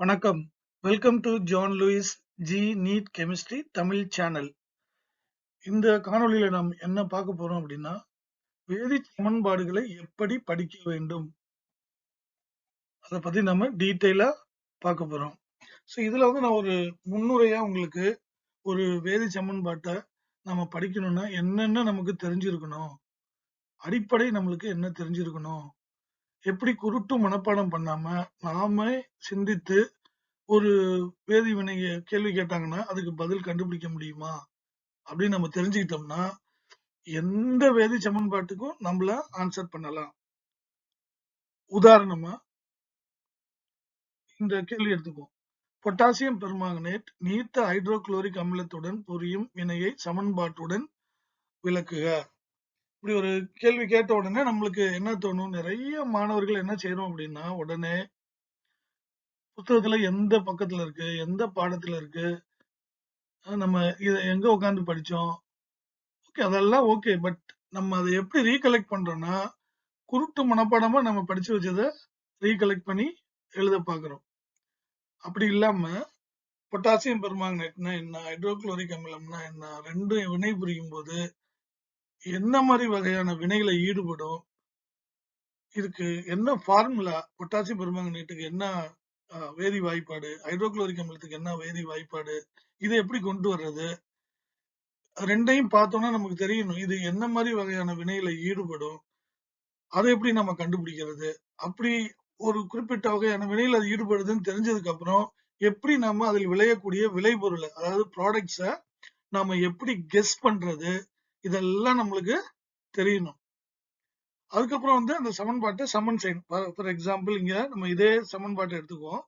வணக்கம். Welcome to John Louis G NEET chemistry Tamil channel இந்த காணொளியில நாம் என்ன பார்க்க போறோம் அப்படின்னா வேதி சமன்பாடுகளை எப்படி படிக்க வேண்டும்? அதை பத்தி நம்ம டீட்டெயிலா பார்க்க போறோம். ஸோ இதுல வந்து நான் ஒரு முன்னுரையா உங்களுக்கு ஒரு வேதி சமன்பாட்டை நம்ம படிக்கணும்னா என்னென்ன நமக்கு தெரிஞ்சிருக்கணும்? அடிப்படை நம்மளுக்கு என்ன தெரிஞ்சிருக்கணும்? எப்படி குருட்டு மனப்பாடம் பண்ணாம நாம சிந்தித்து ஒரு வேதி வினைய கேள்வி கேட்டாங்கன்னா அதுக்கு பதில் கண்டுபிடிக்க முடியுமா? அப்படின்னு நம்ம தெரிஞ்சுக்கிட்டோம்னா எந்த வேதி சமன்பாட்டுக்கும் நம்மள ஆன்சர் பண்ணலாம். உதாரணமா இந்த கேள்வி எடுத்துக்குவோம். பொட்டாசியம் பெர்மாங்கனேட் நீர்த்த ஹைட்ரோகுளோரிக் அமிலத்துடன் புரியும் வினையை சமன்பாட்டுடன் விளக்குக. இப்படி ஒரு கேள்வி கேட்ட உடனே நம்மளுக்கு என்ன தோணும்? நிறைய மாணவர்கள் என்ன செய்யறோம் அப்படின்னா உடனே புத்தகத்துல எந்த பக்கத்துல இருக்கு? எந்த பாடத்துல இருக்கு? நம்ம இத எங்க உட்காந்து படிச்சோம்? ஓகே அதெல்லாம் ஓகே. பட் நம்ம அதை எப்படி ரீகலெக்ட் பண்றோம்னா குருட்டு மனப்பாடமா நம்ம படிச்சு வச்சதை ரீகலெக்ட் பண்ணி எழுத பாக்குறோம். அப்படி இல்லாம பொட்டாசியம் பெர்மாங்கனேட்னா என்ன? ஹைட்ரோகுளோரிக் அமிலம்னா என்ன? ரெண்டும் வினை புரியும் போது என்ன மாதிரி வகையான வினைகளை ஈடுபடும்? இதுக்கு என்ன ஃபார்முலா பொட்டாசியம் பெருமாங்கனேட்டுக்கு என்ன வேதி வாய்ப்பாடு? ஹைட்ரோகுளோரிக் அமிலத்துக்கு என்ன வேதி வாய்ப்பாடு? இதை எப்படி கொண்டு வர்றது? ரெண்டையும் பார்த்தோம்னா நமக்கு தெரியணும். இது என்ன மாதிரி வகையான வினைகளை ஈடுபடும்? அதை எப்படி நம்ம கண்டுபிடிக்கிறது? அப்படி ஒரு குறிப்பிட்ட வகையான வினையில் அது ஈடுபடுதுன்னு தெரிஞ்சதுக்கு அப்புறம் எப்படி நம்ம அதில் விளையக்கூடிய விளைபொருளை அதாவது ப்ராடக்ட்ஸை நாம எப்படி கெஸ் பண்றது? இதெல்லாம் நம்மளுக்கு தெரியணும். அதுக்கப்புறம் வந்து அந்த சமன்பாட்டை சமன் செய்யணும் ஃபார் எக்ஸாம்பிள் இங்க நம்ம இதே சமன்பாட்டை எடுத்துக்குவோம்.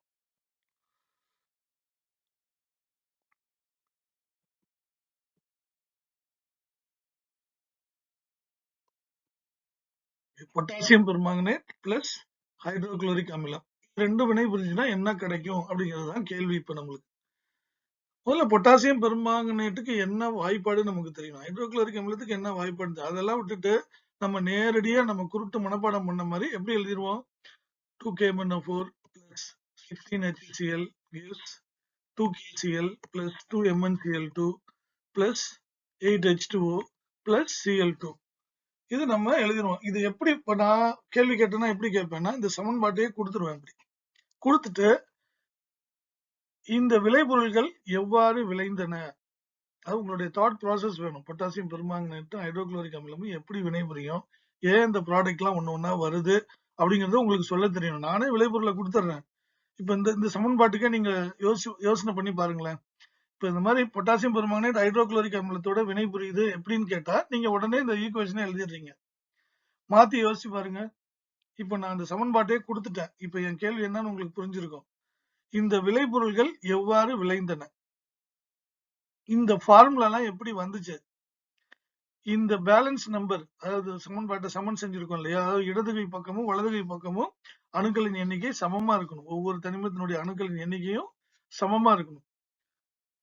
பொட்டாசியம் பெருமாங்கனேட் பிளஸ் ஹைட்ரோகுளோரிக் அமிலம் ரெண்டு வினை புரிஞ்சுன்னா என்ன கிடைக்கும் அப்படிங்கிறது தான் கேள்வி இப்ப நம்மளுக்கு. முதல்ல பொட்டாசியம் பெரும்பாங்கனேட்டுக்கு என்ன வாய்ப்பாடு நமக்கு தெரியும் ஹைட்ரோகுளோரிக் அமிலத்துக்கு என்ன வாய்ப்பாடு அதெல்லாம் விட்டுட்டு நம்ம நேரடியா நம்ம குருட்டு மனப்பாடம் பண்ண மாதிரி எப்படி எழுதிருவோம்? Two K four plus sixteen HCl gives two KCl plus two MnCl two plus eight H two O plus Cl two இது நம்ம எழுதிடுவோம் இது எப்படி இப்போ நான் கேள்வி கேட்டேன்னா எப்படி கேட்பேன்னா இந்த சமன்பாட்டையே கொடுத்துருவேன் இப்படி கொடுத்துட்டு இந்த விளைபொருள்கள் எவ்வாறு விளைந்தன? அது உங்களுடைய தாட் ப்ராசஸ் வேணும். பொட்டாசியம் பெருமாங்கனேட்டும் ஹைட்ரோகுளோரிக் அமிலமும் எப்படி வினைபுரியும் ஏன் இந்த ப்ராடக்ட்லாம் ஒன்று ஒன்றா வருது? அப்படிங்கிறத உங்களுக்கு சொல்ல தெரியணும். நானே விளைபொருளை கொடுத்துட்றேன் இப்போ இந்த இந்த சமன்பாட்டுக்கே நீங்கள் யோசி யோசனை பண்ணி பாருங்களேன். இப்போ இந்த மாதிரி பொட்டாசியம் பெருமாங்கனேட் ஹைட்ரோகுளோரிக் அமிலத்தோட வினை புரியுது எப்படின்னு கேட்டால் நீங்கள் உடனே இந்த ஈக்குவேஷனை எழுதிடுறீங்க. மாற்றி யோசிச்சு பாருங்க. இப்போ நான் அந்த சமன்பாட்டையே கொடுத்துட்டேன். இப்போ என் கேள்வி என்னன்னு உங்களுக்கு புரிஞ்சிருக்கும். இந்த விளைபொருள்கள் எவ்வாறு விளைந்தன? இந்த ஃபார்முலாலாம் எப்படி வந்துச்சு? இந்த பேலன்ஸ் நம்பர் அதாவது சமன்பாட்டை சமன் செஞ்சிருக்கோம் இல்லையா? அதாவது இடதுகை பக்கமும் வலதுகை பக்கமும் அணுக்களின் எண்ணிக்கை சமமா இருக்கணும். ஒவ்வொரு தனிமத்தினுடைய அணுக்களின் எண்ணிக்கையும் சமமா இருக்கணும்.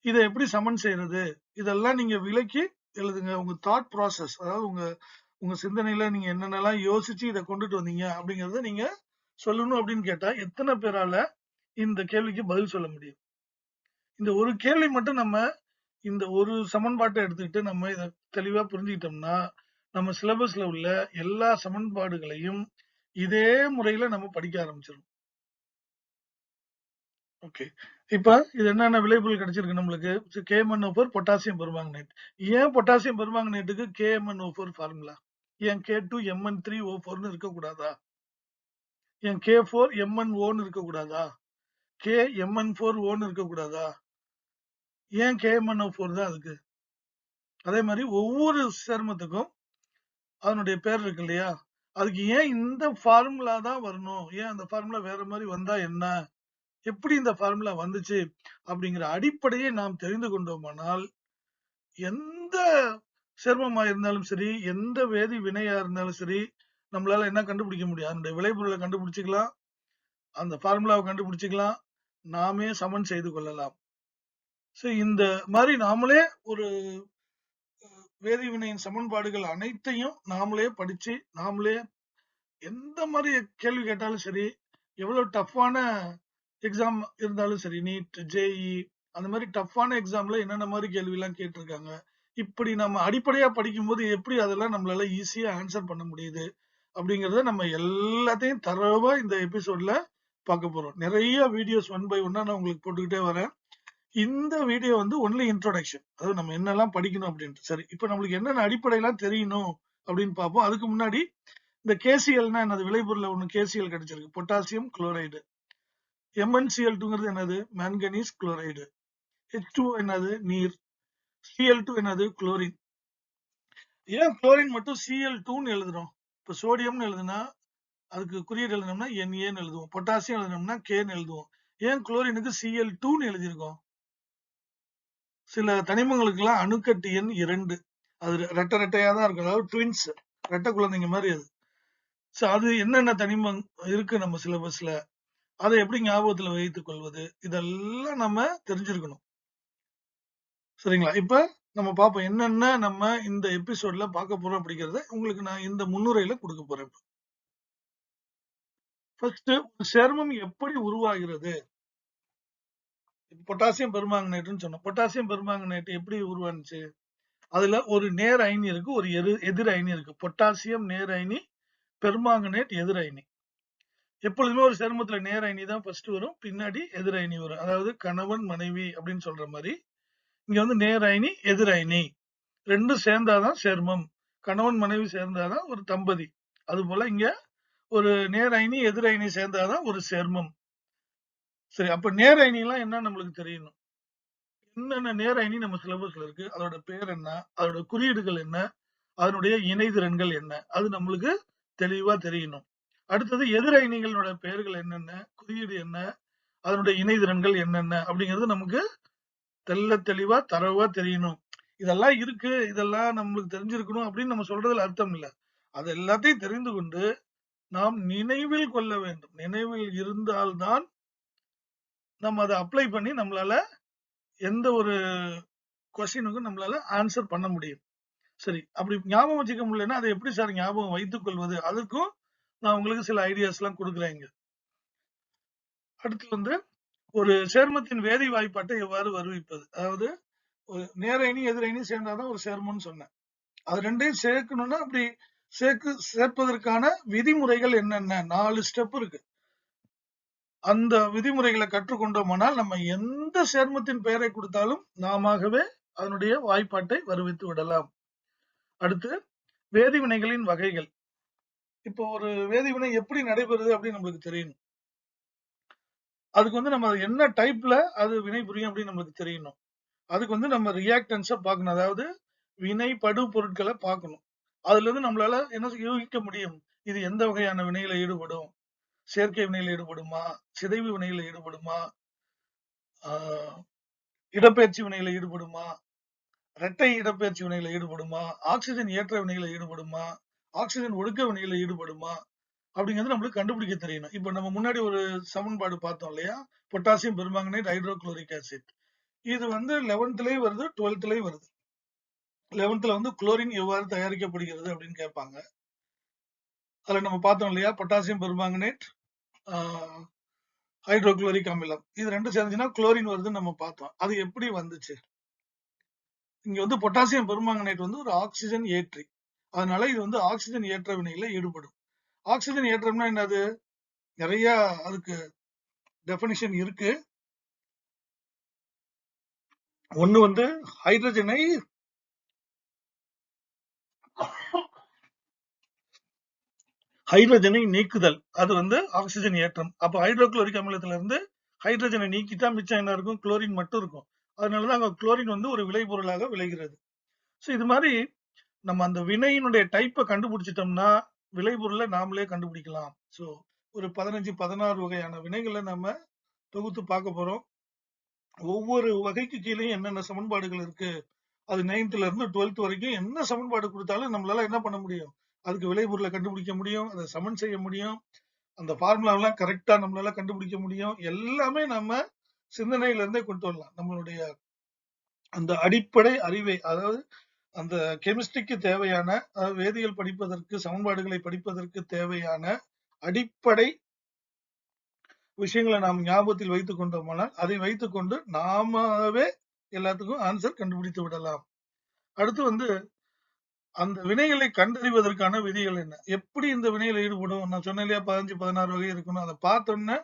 இதை எப்படி சமன் செய்யறது? இதெல்லாம் நீங்க விலக்கி எழுதுங்க. உங்க தாட் ப்ராசஸ் அதாவது உங்க உங்க சிந்தனையில நீங்க என்னென்னலாம் யோசிச்சு இதை கொண்டுட்டு வந்தீங்க அப்படிங்கறத நீங்க சொல்லணும் அப்படின்னு கேட்டா எத்தனை பேரால இந்த கேள்விக்கு பதில் சொல்ல முடியும். இந்த ஒரு கேள்வி மட்டும் நம்ம இந்த ஒரு சமன்பாட்டை எடுத்துக்கிட்டு நம்ம இதை தெளிவா புரிஞ்சுக்கிட்டோம்னா நம்ம சிலபஸ்ல உள்ள எல்லா சமன்பாடுகளையும் இதே முறையில நம்ம படிக்க ஆரம்பிச்சிடும் ஓகே. இப்ப இது என்னென்ன விளைபொருள் கிடைச்சிருக்கு நம்மளுக்கு? கேஎம்என் ஃபோர் பொட்டாசியம் பெருமாங்கனேட் ஏன் பொட்டாசியம் பெருமாங்கனேட்டுக்கு கேஎம்என் ஓ ஃபோர் ஃபார்முலா? ஏன் K two Mn three O ஃபோர்னு இருக்கக்கூடாதா? என் கே ஃபோர் எம்என் ஓன்னு இருக்கக்கூடாதா? கே எம்என் ஃபோர் ஓன்னு இருக்கக்கூடாதா? ஏன் கேஎம்என் ஓ ஃபோர் தான் அதுக்கு? அதே மாதிரி ஒவ்வொரு சேர்மத்துக்கும் அதனுடைய பேர் இருக்கு இல்லையா? அதுக்கு ஏன் இந்த ஃபார்முலா தான் வரணும்? ஏன் அந்த ஃபார்முலா வேற மாதிரி வந்தா என்ன? எப்படி இந்த ஃபார்முலா வந்துச்சு? அப்படிங்கிற அடிப்படையை நாம் தெரிந்து கொண்டோமானால் எந்த சேர்மமா இருந்தாலும் சரி எந்த வேதி வினையா இருந்தாலும் சரி நம்மளால என்ன கண்டுபிடிக்க முடியும்? அதனுடைய விளைபொருளை கண்டுபிடிச்சிக்கலாம். அந்த ஃபார்முலாவை கண்டுபிடிச்சிக்கலாம். நாமே சமன் செய்து கொள்ளலாம். சோ இந்த மாதிரி நாமளே ஒரு வேதிவினையின் சமன்பாடுகள் அனைத்தையும் நாமளே படிச்சு நாமளே எந்த மாதிரி கேள்வி கேட்டாலும் சரி எவ்வளவு டஃப்பான எக்ஸாம் இருந்தாலும் சரி நீட் ஜேஇ அந்த மாதிரி டஃப்பான எக்ஸாம்ல என்னென்ன மாதிரி கேள்வி எல்லாம் கேட்டிருக்காங்க இப்படி நம்ம அடிப்படையா படிக்கும்போது எப்படி அதெல்லாம் நம்மளால ஈஸியா ஆன்சர் பண்ண முடியுது அப்படிங்கறத நம்ம எல்லாத்தையும் தரவா இந்த எபிசோட்ல பார்க்க போறோம். நிறைய வீடியோஸ் ஒன் பை ஒன்னா நான் உங்களுக்கு போட்டுக்கிட்டே வரேன். இந்த வீடியோ வந்து ஒன்லி இன்ட்ரோடக்ஷன் அதாவது நம்ம என்னெல்லாம் படிக்கணும் அப்படின்ட்டு. சரி இப்போ நம்மளுக்கு என்னென்ன அடிப்படையெல்லாம் தெரியணும் அப்படின்னு பார்ப்போம். அதுக்கு முன்னாடி இந்த கேசிஎல்னா என்னது? விளைபொருள் ஒன்று கேசிஎல் கிடைச்சிருக்கு. பொட்டாசியம் குளோரைடு எம்என்சிஎல் டூங்கிறது என்னது? மேன்கனீஸ் குளோரைடு ஹெச் டூ என்னது? நீர். சிஎல் டூ என்னது? குளோரின் ஏன் குளோரின் மட்டும் சிஎல் டூன்னு எழுதுறோம்? இப்போ சோடியம்னு எழுதுனா அதுக்கு குறியீடு எழுதணும்னா என்ஏன்னு எழுதுவோம். பொட்டாசியம் எழுதணும்னா கேன்னு எழுதுவோம். ஏன் குளோரினுக்கு சிஎல் டூன்னு எழுதியிருக்கோம்? சில தனிமங்களுக்கெல்லாம் அணுக்கட்டு எண் இரண்டு. அது ரெட்டை ரெட்டையா தான் இருக்கும் அதாவது ட்வின்ஸ் ரெட்டை குழந்தைங்க மாதிரி அது. சோ அது என்னென்ன தனிமம் இருக்கு நம்ம சிலபஸ்ல அதை எப்படி ஞாபகத்துல வைத்துக் கொள்வது? இதெல்லாம் நம்ம தெரிஞ்சிருக்கணும். சரிங்களா? இப்ப நம்ம பார்ப்போம். என்னென்ன நம்ம இந்த எபிசோட்ல பார்க்க போறோம் அப்படிங்கிறத உங்களுக்கு நான் இந்த முன்னுரையில கொடுக்க போறேன். ஃபர்ஸ்ட் சேர்மம் எப்படி உருவாகிறது? பொட்டாசியம் பெருமாங்கனேட்னு சொன்னோம். பொட்டாசியம் பெருமாங்கனேட் எப்படி உருவானுச்சு? அதுல ஒரு நேர் அயனி இருக்கு ஒரு எரு எதிர் அயனி இருக்கு. பொட்டாசியம் நேர் அயனி பெருமாங்கனேட் எதிர் அயனி. எப்பொழுதுமே ஒரு சேர்மத்துல நேர் அயனி தான் ஃபர்ஸ்ட் வரும் பின்னாடி எதிர் அயனி வரும். அதாவது கணவன் மனைவி அப்படின்னு சொல்ற மாதிரி. இங்க வந்து நேர் அயனி எதிர் அயனி. ரெண்டும் சேர்ந்தாதான் சேர்மம். கணவன் மனைவி சேர்ந்தாதான் ஒரு தம்பதி. அது போல இங்க ஒரு நேர் அயனி எதிர் அயனி சேர்ந்தாதான் ஒரு சேர்மம். சரி அப்ப நேர் அயனிலாம் எல்லாம் என்ன நம்மளுக்கு தெரியணும்? என்னென்ன நேர் அயனி நம்ம சிலபஸ்ல இருக்கு? அதோட பேர் என்ன? அதோட குறியீடுகள் என்ன? அதனுடைய இணைதிறன்கள் என்ன? அது நம்மளுக்கு தெளிவா தெரியணும். அடுத்தது எதிர் அயனிகளோட பெயர்கள் என்னென்ன? குறியீடு என்ன? அதனுடைய இணைதிறன்கள் என்னென்ன? அப்படிங்கிறது நமக்கு தெல்ல தெளிவா தரவா தெரியணும். இதெல்லாம் இருக்கு இதெல்லாம் நம்மளுக்கு தெரிஞ்சிருக்கணும் அப்படின்னு நம்ம சொல்றதுல அர்த்தம் இல்லை. அது எல்லாத்தையும் தெரிந்து கொண்டு நாம் நினைவில் கொள்ள வேண்டும். நினைவில் இருந்தால்தான் நம்ம அதை அப்ளை பண்ணி நம்மளால எந்த ஒரு கொஸ்டினுக்கும் நம்மளால ஆன்சர் பண்ண முடியும். சரி அப்படி ஞாபகம் வச்சுக்க முடியலன்னா அதை எப்படி சார் ஞாபகம் வைத்துக் கொள்வது? அதுக்கும் நான் உங்களுக்கு சில ஐடியாஸ் எல்லாம் கொடுக்குறேங்க இங்க. அடுத்து வந்து ஒரு சேர்மத்தின் வேதி வாய்ப்பாட்டை எவ்வாறு வருவிப்பது? அதாவது ஒரு நேரணி எதிரணி சேர்ந்தாதான் ஒரு சேர்மம்னு சொன்னேன். அது ரெண்டையும் சேர்க்கணும்னா அப்படி சேர்க்கு சேர்ப்பதற்கான விதிமுறைகள் என்னென்ன? நாலு ஸ்டெப் இருக்கு. அந்த விதிமுறைகளை கற்றுக்கொண்டோமானால் நம்ம எந்த சேர்மத்தின் பெயரை கொடுத்தாலும் நாமவே அதனுடைய வாய்ப்பாட்டை வருவித்து விடலாம். அடுத்து வேதிவினைகளின் வகைகள். இப்போ ஒரு வேதிவினை எப்படி நடைபெறுது அப்படின்னு நம்மளுக்கு தெரியணும் அதுக்கு வந்து நம்ம என்ன டைப்ல அது வினை புரியும் அப்படின்னு நம்மளுக்கு தெரியணும். அதுக்கு வந்து நம்ம ரியாக்டன்ஸை பார்க்கணும். அதாவது வினை படு பொருட்களை பார்க்கணும். அதுல இருந்து நம்மளால என்ன யூகிக்க முடியும். இது எந்த வகையான வினையில ஈடுபடும்? செயற்கை வினையில ஈடுபடுமா? சிதைவு வினையில ஈடுபடுமா? இடப்பெயர்ச்சி வினையில ஈடுபடுமா? இரட்டை இடப்பெயர்ச்சி வினையில ஈடுபடுமா? ஆக்சிஜன் ஏற்ற வினையில ஈடுபடுமா? ஆக்சிஜன் ஒடுக்க வினையில ஈடுபடுமா? அப்படிங்கிறது நம்மளுக்கு கண்டுபிடிக்க தெரியணும். இப்ப நம்ம முன்னாடி ஒரு சமன்பாடு பார்த்தோம் இல்லையா? Potassium permanganate hydrochloric acid. இது வந்து லெவன்த்லயும் வருது டுவெல்த்லயும் வருது. லெவன்த்ல வந்து குளோரின் எவ்வாறு தயாரிக்கப்படுகிறது அப்படின்னு கேட்பாங்க. அதில் நம்ம பார்த்தோம் இல்லையா? பொட்டாசியம் பெருமாங்கனேட் ஹைட்ரோகுளோரிக் அமிலம். இது ரெண்டும் சேர்ந்துச்சுன்னா குளோரின் வருதுன்னு நம்ம பார்த்தோம். அது எப்படி வந்துச்சு? இங்கே வந்து பொட்டாசியம் பெருமாங்கனேட் வந்து ஒரு ஆக்சிஜன் ஏற்றி. அதனால இது வந்து ஆக்சிஜன் ஏற்ற வினையில ஈடுபடும். ஆக்சிஜன் ஏற்றம்னா என்னது? நிறைய அதுக்கு டெபினிஷன் இருக்கு. ஒன்று வந்து ஹைட்ரஜனை ஹைட்ரஜனை நீக்குதல். அது வந்து ஆக்சிஜன் ஏற்றம். அப்ப ஹைட்ரோகுளோரிக் அமிலத்துல இருந்து ஹைட்ரஜனை நீக்கிட்டா மிச்சம் என்ன இருக்கும்? குளோரின் மட்டும் இருக்கும். அதனாலதான் அங்க குளோரின் வந்து ஒரு விளைபொருளாக விளைகிறது. ஸோ இது மாதிரி நம்ம அந்த வினையினுடைய டைப்பை கண்டுபிடிச்சிட்டோம்னா விளைபொருளை நாமளே கண்டுபிடிக்கலாம். ஸோ ஒரு பதினஞ்சு பதினாறு வகையான வினைகளை நம்ம தொகுத்து பார்க்க போறோம். ஒவ்வொரு வகைக்கு கீழே என்னென்ன சமன்பாடுகள் இருக்கு? அது நைன்த்ல இருந்து டுவெல்த் வரைக்கும் என்ன சமன்பாடு கொடுத்தாலும் நம்மளால என்ன பண்ண முடியும்? அதுக்கு விளைபொருளை கண்டுபிடிக்க முடியும் அதை சமன் செய்ய முடியும். அந்த ஃபார்முலாவெல்லாம் கரெக்டா நம்மளால கண்டுபிடிக்க முடியும். எல்லாமே நம்ம சிந்தனையில இருந்தே கொண்டு வரலாம். நம்மளுடைய அந்த அடிப்படை அறிவை அதாவது அந்த கெமிஸ்ட்ரிக்கு தேவையான அதாவது வேதியியல் படிப்பதற்கு சமன்பாடுகளை படிப்பதற்கு தேவையான அடிப்படை விஷயங்களை நாம் ஞாபகத்தில் வைத்துக் கொண்டோமானால் அதை வைத்துக்கொண்டு நாமவே எல்லாத்துக்கும் ஆன்சர் கண்டுபிடித்து விடலாம். அடுத்து வந்து அந்த வினைகளை கண்டறிவதற்கான விதிகள் என்ன? எப்படி இந்த வினையில ஈடுபடும்? நான் சொன்னேன் இல்லையா பதினஞ்சு பதினாறு வகை இருக்கணும் அதை பார்த்தோன்னே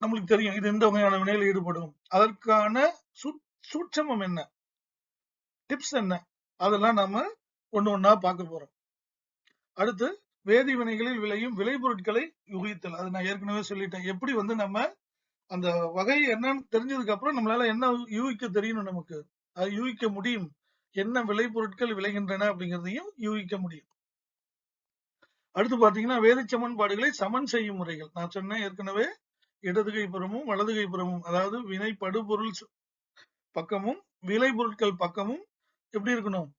நம்மளுக்கு தெரியும் இது எந்த வகையான வினையில ஈடுபடும்? அதற்கான சூ- சூட்சமம் என்ன? டிப்ஸ் என்ன? அதெல்லாம் நாம ஒண்ணு ஒன்னா பார்க்க போறோம். அடுத்து வேதி வினைகளில் விளையும் விளைபொருட்களை யூகித்தல். அது நான் ஏற்கனவே சொல்லிட்டேன். எப்படி வந்து நம்ம அந்த வகை என்னன்னு தெரிஞ்சதுக்கு அப்புறம் நம்மளால என்ன யூகிக்க தெரியணும் நமக்கு? அது யூகிக்க முடியும். என்ன விளைபொருட்கள் விளைகின்றன அப்படிங்கிறதையும் யூகிக்க முடியும். அடுத்து பாத்தீங்கன்னா வேதி சமன்பாடுகளை சமன் செய்யும் முறைகள். நான் சொன்னேன் ஏற்கனவே இடது கைப்புறமும் வலது கைப்புறமும் அதாவது வினை படுபொருள் பக்கமும் பக்கமும் விளைபொருட்கள் பக்கமும் எப்படி இருக்கணும்?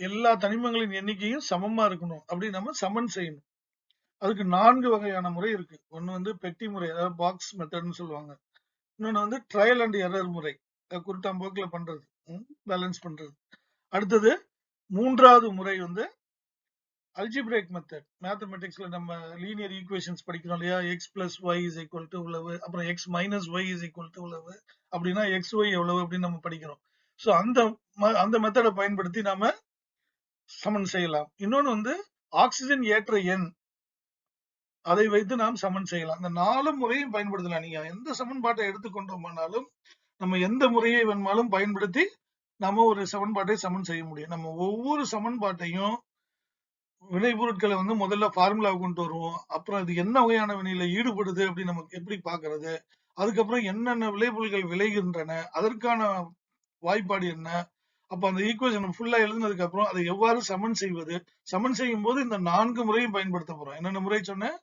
எல்லா தனிமங்களின் எண்ணிக்கையும் சமமா இருக்கணும் அப்படி நம்ம சமன் செய்யணும். அதுக்கு நான்கு வகையான முறை இருக்கு. ஒன்னு வந்து பெட்டி முறை அதாவது பாக்ஸ் மெத்தட்னு சொல்லுவாங்க. இன்னொன்னு வந்து ட்ரையல் அண்ட் எரர் முறை. குருட்டாம்போக்கில் பண்றது. பேலன்ஸ் பண்றது. அடுத்தது மூன்றாவது முறை வந்து அல்ஜிபிரேக் மெத்தட் மேத்தமெட்டிக்ஸ்ல நம்ம லீனியர் ஈக்குவேஷன்ஸ் படிக்கிறோம் இல்லையா? X plus y is equal to இவ்வளவு அப்புறம் x minus y is equal to இவ்வளவு அப்படின்னா எக்ஸ் ஒய் எவ்வளவு அப்படின்னு நம்ம படிக்கிறோம். ஸோ அந்த ம- அந்த மெத்தடை பயன்படுத்தி நாம சமன் செய்யலாம். இன்னொன்னு வந்து ஆக்சிஜன் ஏற்ற எண். அதை வைத்து நாம் சமன் செய்யலாம். இந்த நாலு முறையும் பயன்படுத்தலாம். நீங்க எந்த சமன்பாட்டை எடுத்துக்கொண்டோம்னாலும் நம்ம எந்த முறையை வேணுமாலும் பயன்படுத்தி நாம ஒரு சமன்பாட்டை சமன் செய்ய முடியும். நம்ம ஒவ்வொரு சமன்பாட்டையும் விளைபொருட்களை வந்து முதல்ல ஃபார்முலா கொண்டு வருவோம். அப்புறம் அது என்ன வகையான வினையில ஈடுபடுது அப்படின்னு நமக்கு எப்படி பாக்குறது அதுக்கப்புறம் என்னென்ன விளைபொருட்கள் விளைகின்றன? அதற்கான வாய்ப்பாடு என்ன? அப்ப அந்த ஈக்குவேஷன் ஃபுல்லா எழுதுனதுக்கு அப்புறம் அதை எவ்வாறு சமன் செய்வது? சமன் செய்யும் போது இந்த நான்கு முறையும் பயன்படுத்த போறோம். என்னென்ன முறை சொன்னேன்?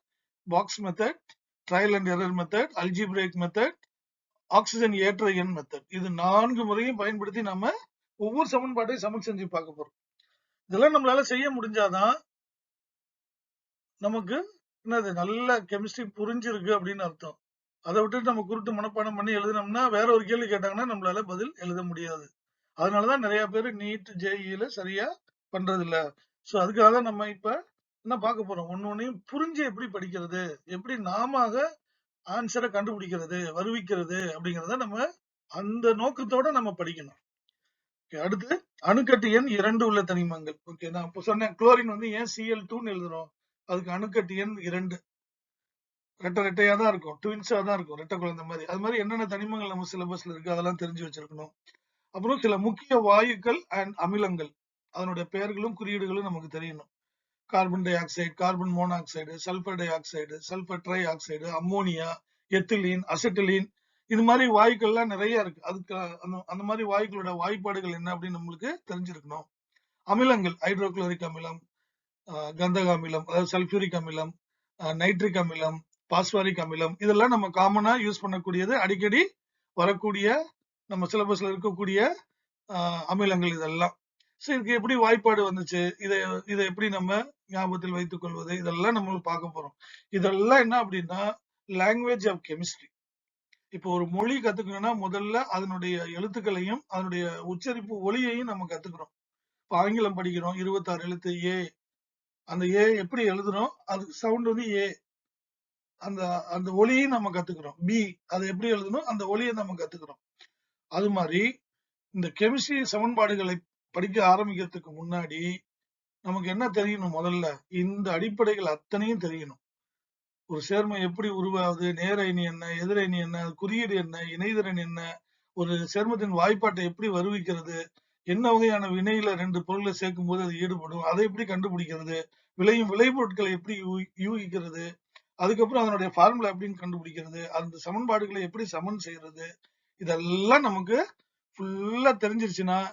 Box method trial and error method algebraic method oxygen ஏற்ற எண் மெத்தட் இது நான்கு முறையும் பயன்படுத்தி நாம ஒவ்வொரு சமன்பாட்டையும் சமன் செஞ்சு பார்க்க போறோம். இதெல்லாம் நம்மளால செய்ய முடிஞ்சாதான் நமக்கு என்னது நல்ல கெமிஸ்ட்ரி புரிஞ்சிருக்கு அப்படின்னு அர்த்தம். அதை விட்டுட்டு நம்ம குருட்டு மனப்பாடம் பண்ணி எழுதினோம்னா வேற ஒரு கேள்வி கேட்டாங்கன்னா நம்மளால பதில் எழுத முடியாது. அதனாலதான் நிறைய பேர் நீட் ஜேஇல சரியா பண்றது இல்ல சோ அதுக்காக தான் நம்ம இப்ப என்ன பார்க்க போறோம்? ஒன்னு ஒன்னையும் புரிஞ்சு எப்படி படிக்கிறது? எப்படி நாம ஆன்சரை கண்டுபிடிக்கிறது வருவிக்கிறது அப்படிங்கிறத நம்ம அந்த நோக்கத்தோட நம்ம படிக்கணும். அடுத்து அணுக்கட்டு எண் இரண்டு உள்ள தனிமங்கள். ஓகே நான் இப்போ சொன்னேன் குளோரின் வந்து ஏன் சிஎல் டூன்னு எழுதுறோம்? அதுக்கு அணுக்கட்டு எண் இரண்டு. ரெட்டை ரெட்டையா தான் இருக்கும் ட்வின்ஸா தான் இருக்கும் ரெட்டை குழந்தை மாதிரி. அது மாதிரி என்னென்ன தனிமங்கள் நம்ம சிலபஸ்ல இருக்கு அதெல்லாம் தெரிஞ்சு வச்சிருக்கணும். அப்புறம் சில முக்கிய வாயுக்கள் அண்ட் அமிலங்கள். அதனுடைய பெயர்களும் குறியீடுகளும் நமக்கு தெரியணும். Carbon dioxide carbon monoxide sulphur dioxide sulphur trioxide ammonia ethylene acetylene இது மாதிரி வாயுக்கள்லாம் நிறைய இருக்கு. அதுக்கு அந்த அந்த மாதிரி வாயுக்களோட வாய்ப்பாடுகள் என்ன அப்படின்னு நம்மளுக்கு தெரிஞ்சிருக்கணும். அமிலங்கள் ஹைட்ரோகுளோரிக் அமிலம் கந்தக அமிலம் அதாவது சல்பியூரிக் அமிலம் நைட்ரிக் அமிலம் பாஸ்பாரிக் அமிலம். இதெல்லாம் நம்ம காமனா யூஸ் பண்ணக்கூடியது அடிக்கடி வரக்கூடிய நம்ம சிலபஸ்ல இருக்கக்கூடிய அமிலங்கள் இதெல்லாம். சோ இதுக்கு எப்படி வாய்ப்பாடு வந்துச்சு? இதை இதை எப்படி நம்ம ஞாபகத்தில் வைத்துக் கொள்வது இதெல்லாம் நம்ம பார்க்க போறோம். இதெல்லாம் என்ன அப்படின்னா லாங்குவேஜ் ஆஃப் கெமிஸ்ட்ரி இப்போ ஒரு மொழி கத்துக்கணும்னா முதல்ல அதனுடைய எழுத்துக்களையும் அதனுடைய உச்சரிப்பு ஒலியையும் நம்ம கத்துக்கிறோம். இப்போ ஆங்கிலம் படிக்கிறோம் இருபத்தாறு எழுத்து ஏ. அந்த ஏ எப்படி எழுதுறோம்? அதுக்கு சவுண்ட் வந்து ஏ. அந்த அந்த ஒலியையும் நம்ம கத்துக்கிறோம். பி அதை எப்படி எழுதணும் அந்த ஒளியை நம்ம கத்துக்கிறோம். அது மாதிரி இந்த கெமிஸ்ட்ரி சமன்பாடுகளை படிக்க ஆரம்பிக்கிறதுக்கு முன்னாடி நமக்கு என்ன தெரியணும் முதல்ல? இந்த அடிப்படைகள் அத்தனையும் தெரியணும். ஒரு சேர்மம் எப்படி உருவாகுது? நேர அணி என்ன? எதிரணி அணி என்ன? குறியீடு என்ன? இணைதிறன் என்ன? ஒரு சேர்மத்தின் வாய்ப்பாட்டை எப்படி வருவிக்கிறது? என்ன வகையான வினையில ரெண்டு பொருளை சேர்க்கும் போது அது ஈடுபடும்? அதை எப்படி கண்டுபிடிக்கிறது? விளையும் விளைபொருட்களை எப்படி யூ- யூகிக்கிறது? அதுக்கப்புறம் அதனுடைய ஃபார்முலா எப்படின்னு கண்டுபிடிக்கிறது? அந்த சமன்பாடுகளை எப்படி சமன் செய்யறது? இதெல்லாம் நமக்கு ஃபுல்லா தெரிஞ்சிருச்சுன்னா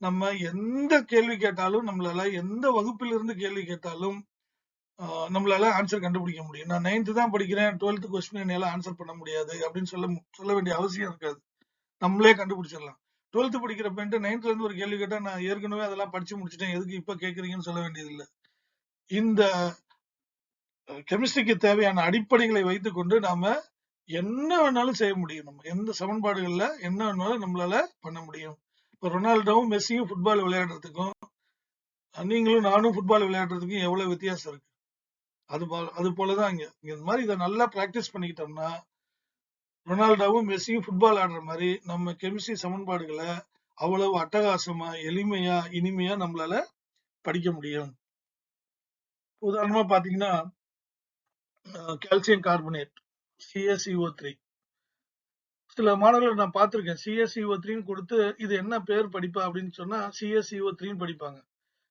நம்ம எந்த கேள்வி கேட்டாலும் நம்மளால எந்த வகுப்பில இருந்து கேள்வி கேட்டாலும் நம்மளால ஆன்சர் கண்டுபிடிக்க முடியும். நான் நைன்த்து தான் படிக்கிறேன் டுவெல்த் கொஸ்டின் என்னால ஆன்சர் பண்ண முடியாது அப்படின்னு சொல்ல மு- சொல்ல வேண்டிய அவசியம் இருக்காது. நம்மளே கண்டுபிடிச்சிடலாம். டுவெல்த் படிக்கிற பையன்ட்டு நைன்த்ல இருந்து ஒரு கேள்வி கேட்டால் நான் ஏற்கனவே அதெல்லாம் படிச்சு முடிச்சிட்டேன். எதுக்கு இப்போ கேட்குறீங்கன்னு சொல்ல வேண்டியதில்லை. இந்த கெமிஸ்ட்ரிக்கு தேவையான அடிப்படைகளை வைத்துக்கொண்டு நாம என்ன வேணாலும் செய்ய முடியும். நம்ம எந்த சமன்பாடுகள்ல என்ன வேணாலும் நம்மளால பண்ண முடியும். ரொனால்டோவும் மெஸ்ஸியும் ஃபுட்பால் விளையாடுறதுக்கும் நீங்களும் நானும் ஃபுட்பால் விளையாடுறதுக்கும் எவ்வளவு வித்தியாசம் இருக்கு? அது போல அது போலதான் இங்க. இங்க இந்த மாதிரி இதை நல்லா ப்ராக்டிஸ் பண்ணிக்கிட்டோம்னா ரொனால்டோவும் மெஸ்ஸியும் ஃபுட்பால் ஆடுற மாதிரி நம்ம கெமிஸ்ட்ரி சமன்பாடுகளை அவ்வளவு அட்டகாசமா எளிமையா இனிமையா நம்மளால படிக்க முடியும். உதாரணமா பாத்தீங்கன்னா கால்சியம் கார்பனேட் சிஎஸ்இஓ த்ரீ சில மாணவர்கள் நான் பார்த்துருக்கேன். சிஎஸ்சிஓ த்ரீன்னு கொடுத்து இது என்ன பேர் படிப்பா அப்படின்னு சொன்னா சிஎஸ்சிஓ த்ரீன்னு படிப்பாங்க.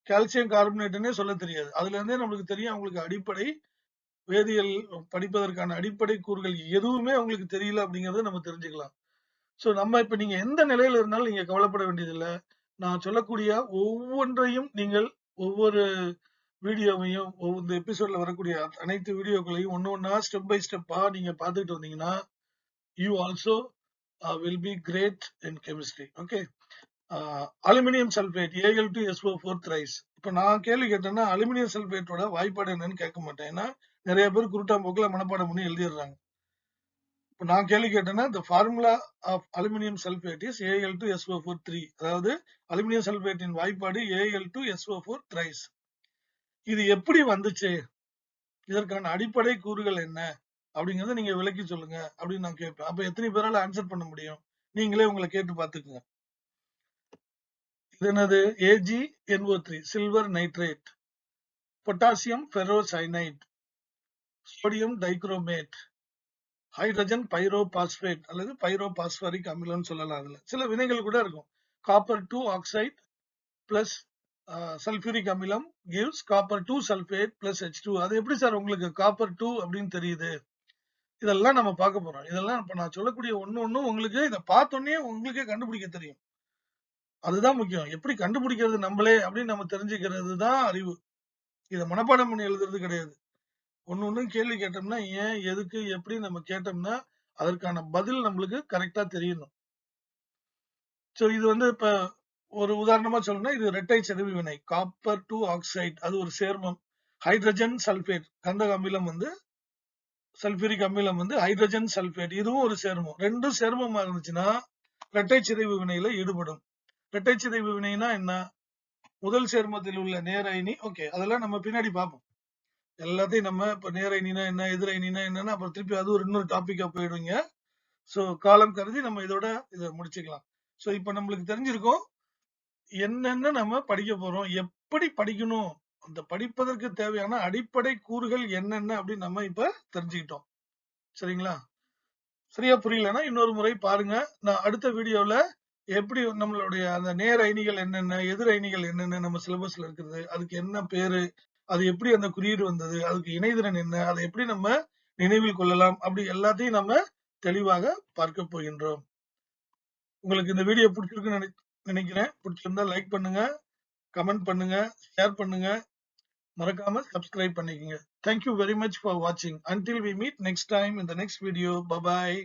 கால்சியம் கார்பனேட்னே சொல்ல தெரியாது. அதுல இருந்தே நம்மளுக்கு தெரியும் அவங்களுக்கு அடிப்படை வேதியியல் படிப்பதற்கான அடிப்படை கூறுகள் எதுவுமே அவங்களுக்கு தெரியல அப்படிங்கறத நம்ம தெரிஞ்சுக்கலாம். சோ நம்ம இப்ப நீங்க எந்த நிலையில இருந்தாலும் நீங்க கவலைப்பட வேண்டியதில்லை. நான் சொல்லக்கூடிய ஒவ்வொன்றையும் நீங்கள் ஒவ்வொரு வீடியோவையும் ஒவ்வொரு எபிசோட்ல வரக்கூடிய அனைத்து வீடியோக்களையும் ஒன்னு ஒன்னா ஸ்டெப் பை ஸ்டெப்பா நீங்க பார்த்துக்கிட்டு வந்தீங்கன்னா you also will be great great chemistry okay aluminium sulphate aluminium two SO four thrice இப்ப நான் கேள்வி கேட்டேன்னா அலுமினியம் சல்பேட்டோட வாய்ப்பாடு என்னன்னு கேட்க மாட்டேன். ஏன்னா நிறைய பேர் குருட்டாம்போக்குல மனப்பாடம் பண்ணி எழுதிடுறாங்க. இப்ப நான் கேள்வி கேட்டேன்னா the formula of aluminium sulphate is Al two SO four three அதாவது அலுமினியம் சல்பேட்டின் வாய்ப்பாடு Al two SO four thrice இது எப்படி வந்துச்சு? இதற்கான அடிப்படை கூறுகள் என்ன? அப்படிங்கறத நீங்க விளக்கி சொல்லுங்க அப்படின்னு நான் கேட்பேன். அப்ப எத்தனை பேரால ஆன்சர் பண்ண முடியும்? நீங்களே உங்களை கேட்டு பாத்துக்குங்க இது என்னது? Ag NO three silver nitrate potassium ferrocyanide sodium dichromate hydrogen pyrophosphate அல்லது பைரோபாஸ்பரிக் அமிலம்னு சொல்லலாம் அதுல. சில வினைகள் கூட இருக்கும். Copper two oxide plus sulphuric அமிலம் gives copper two sulphate plus H two அது எப்படி சார் உங்களுக்கு காப்பர் டூ அப்படின்னு தெரியுது? இதெல்லாம் நம்ம பார்க்க போறோம். இதெல்லாம் இப்ப நான் சொல்லக்கூடிய ஒண்ணு ஒண்ணும் உங்களுக்கு இதை பார்த்தோன்னே உங்களுக்கே கண்டுபிடிக்க தெரியும். அதுதான் முக்கியம். எப்படி கண்டுபிடிக்கிறது நம்மளே அப்படின்னு நம்ம தெரிஞ்சுக்கிறது தான் அறிவு. இதை மனப்பாடம் பண்ணி எழுதுறது கிடையாது. ஒன்னு ஒண்ணு கேள்வி கேட்டோம்னா ஏன் எதுக்கு எப்படி நம்ம கேட்டோம்னா அதற்கான பதில் நம்மளுக்கு கரெக்டா தெரியணும். சோ இது வந்து இப்ப ஒரு உதாரணமா சொல்லணும்னா இது ரெட்டை செறிவு வினை. காப்பர் டூ ஆக்சைடு அது ஒரு சேர்மம். ஹைட்ரஜன் சல்பேட் கந்தக அமிலம் வந்து சல்பூரிக் அமிலம் வந்து ஹைட்ரஜன் சல்பேட் இதுவும் ஒரு சேர்மம். ரெண்டும் சேர்மமா இருந்துச்சுன்னா இரட்டை சிதைவு வினையில ஈடுபடும். இரட்டை சிதைவு வினைனா என்ன? முதல் சேர்மத்தில் உள்ள நேர அயனி ஓகே அதெல்லாம் நம்ம பின்னாடி பார்ப்போம். எல்லாத்தையும் நம்ம இப்ப நேர அயனினா என்ன எதிர் அயனினா என்னன்னா அப்புறம் திருப்பி அது ஒரு இன்னொரு டாபிக்கா போயிடுவீங்க. சோ காலம் கருதி நம்ம இதோட இதை முடிச்சுக்கலாம். சோ இப்ப நம்மளுக்கு தெரிஞ்சிருக்கும் என்னென்ன நம்ம படிக்க போறோம் எப்படி படிக்கணும் அந்த படிப்பதற்கு தேவையான அடிப்படை கூறுகள் என்னென்ன அப்படின்னு நம்ம இப்ப தெரிஞ்சுக்கிட்டோம். சரிங்களா? சரியா புரியலன்னா இன்னொரு முறை பாருங்க. நான் அடுத்த வீடியோல எப்படி நம்மளுடைய அந்த நேர அயனிகள் என்னென்ன எதிர் அயனிகள் என்னென்ன நம்ம சிலபஸ்ல இருக்குது அதுக்கு என்ன பேரு அது எப்படி அந்த குறியீடு வந்தது அதுக்கு இணைதிறன் என்ன அதை எப்படி நம்ம நினைவில் கொள்ளலாம் அப்படி எல்லாத்தையும் நம்ம தெளிவாக பார்க்க போகின்றோம். உங்களுக்கு இந்த வீடியோ பிடிச்சிருக்குன்னு நினைக்கிறேன். பிடிச்சிருந்தா லைக் பண்ணுங்க கமெண்ட் பண்ணுங்க ஷேர் பண்ணுங்க. மறக்காம சப்ஸ்கிரைப் பண்ணிக்கோங்க தேங்க்யூ வெரி மச் ஃபார் வாட்சிங் until we meet next time இந்த நெக்ஸ்ட் வீடியோ பபாய்